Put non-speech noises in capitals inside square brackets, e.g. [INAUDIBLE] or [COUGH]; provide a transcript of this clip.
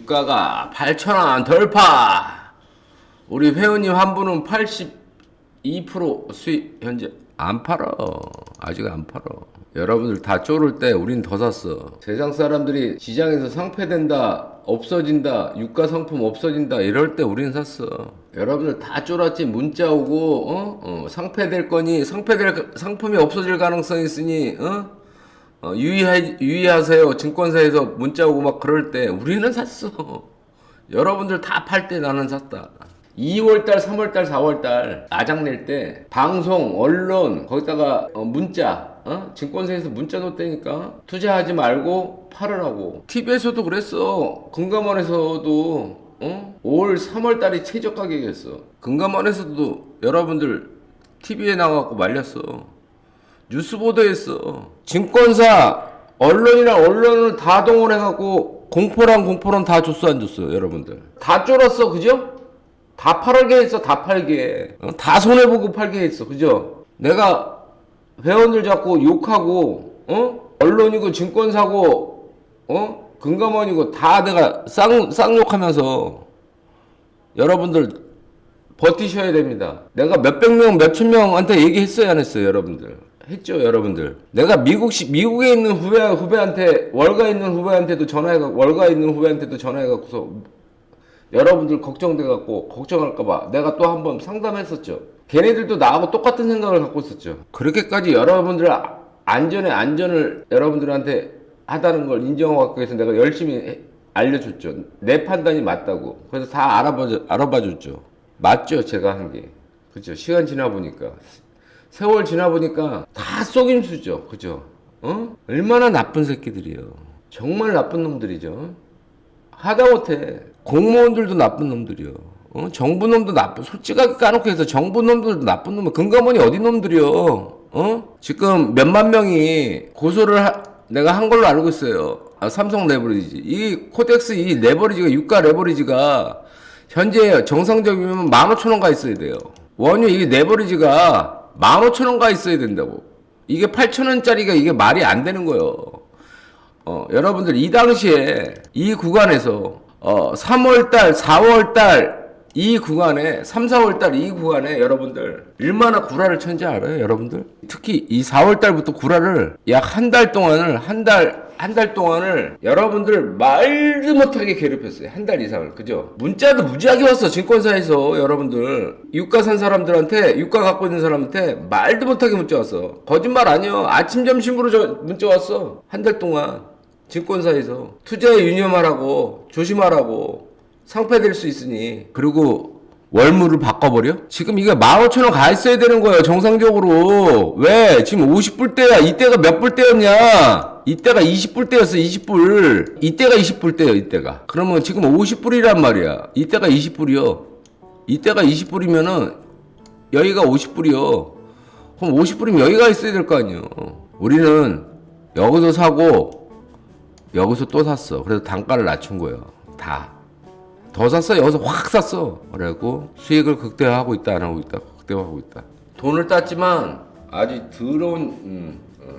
유가가 8천원 돌파. 우리 회원님 한 분은 82% 수익 현재 안 팔어. 아직 안 팔어. 여러분들 다 쫄을 때 우린 더 샀어. 세상 사람들이 시장에서 상폐된다, 없어진다, 유가 상품 없어진다 이럴 때 우린 샀어. 여러분들 다 쫄았지 문자 오고 어? 어, 상폐될 거니 상폐될 상품이 없어질 가능성이 있으니 어? 어, 유의하, 유의하세요. 증권사에서 문자 오고 막 그럴 때 우리는 샀어. [LAUGHS] 여러분들 다 팔 때 나는 샀다. 2월달, 3월달, 4월달 아장 낼 때 방송, 언론 거기다가 어, 문자, 어? 증권사에서 문자 놓다니까 투자하지 말고 팔으라고. TV에서도 그랬어. 금감원에서도 어? 5월, 3월달이 최저 가격이었어. 금감원에서도 여러분들 TV에 나가고 말렸어. 뉴스 보도했어. 증권사, 언론이랑 언론을 다 동원해갖고 공포랑 공포론 다 줬어 안 줬어 여러분들. 다 쫄았어 그죠? 다 팔게 했어 다 팔게. 어? 다 손해보고 팔게 했어 그죠? 내가 회원들 자꾸 욕하고 어? 언론이고 증권사고 어? 금감원이고 다 내가 쌍, 쌍욕하면서 여러분들 버티셔야 됩니다. 내가 몇백 명, 몇천 명한테 얘기했어요, 안 했어요, 여러분들? 했죠, 여러분들. 내가 미국 시, 미국에 있는 후배, 후배한테, 월가에 있는 후배한테도 전화해가, 월가에 있는 후배한테도 전화해갖고서 여러분들 걱정돼 갖고, 걱정할까봐 내가 또 한 번 상담했었죠. 걔네들도 나하고 똑같은 생각을 갖고 있었죠. 그렇게까지 여러분들 아- 안전에 안전을 여러분들한테 하다는 걸 인정하기 위해서 내가 열심히 해- 알려줬죠. 내 판단이 맞다고. 그래서 다 알아봐, 알아봐 줬죠. 맞죠, 제가 한 게. 그죠. 시간 지나 보니까. 세월 지나 보니까 다 속임수죠. 그죠. 어? 얼마나 나쁜 새끼들이에요. 정말 나쁜 놈들이죠. 하다못해 공무원들도 나쁜 놈들이요. 어? 정부 놈도 나쁜 솔직하게 까놓고 해서 정부 놈들도 나쁜 놈. 금감원이 어디 놈들이요? 어? 지금 몇만 명이 고소를 하- 내가 한 걸로 알고 있어요. 아, 삼성 레버리지. 이 코덱스 이 레버리지가 유가 레버리지가 현재 정상적이면 15,000원 가 있어야 돼요. 원유 이게 레버리지가 15,000원 가 있어야 된다고. 이게 8,000원짜리가 이게 말이 안 되는 거예요. 어, 여러분들 이 당시에 이 구간에서 어, 3월달, 4월달 이 구간에 3, 4월 달 이 구간에 여러분들 얼마나 구라를 천지 알아요, 여러분들? 특히 이 4월 달부터 구라를 약 한 달 동안을 한 달 한 달 동안을 여러분들 말도 못하게 괴롭혔어요. 한 달 이상을. 그죠? 문자도 무지하게 왔어. 증권사에서 여러분들. 유가 산 사람들한테, 유가 갖고 있는 사람한테 말도 못하게 문자 왔어. 거짓말 아니요. 아침, 점심으로 저 문자 왔어. 한 달 동안. 증권사에서. 투자에 유념하라고, 조심하라고, 상폐될 수 있으니. 그리고 월물을 바꿔버려? 지금 이게 15,000원 가 있어야 되는 거예요, 정상적으로. 왜? 지금 50불대야. 이때가 몇 불대였냐? 이때가 20불대였어, 20불. 이때가 20불대요, 이때가. 그러면 지금 50불이란 말이야. 이때가 20불이요. 이때가 20불이면은, 여기가 50불이요. 그럼 50불이면 여기가 있어야 될 거 아니에요. 우리는 여기서 사고, 여기서 또 샀어. 그래서 단가를 낮춘 거예요. 다. 더 샀어? 여기서 확 샀어. 그래갖고 수익을 극대화하고 있다 안 하고 있다. 극대화하고 있다. 돈을 땄지만 아주 더러운 음, 어,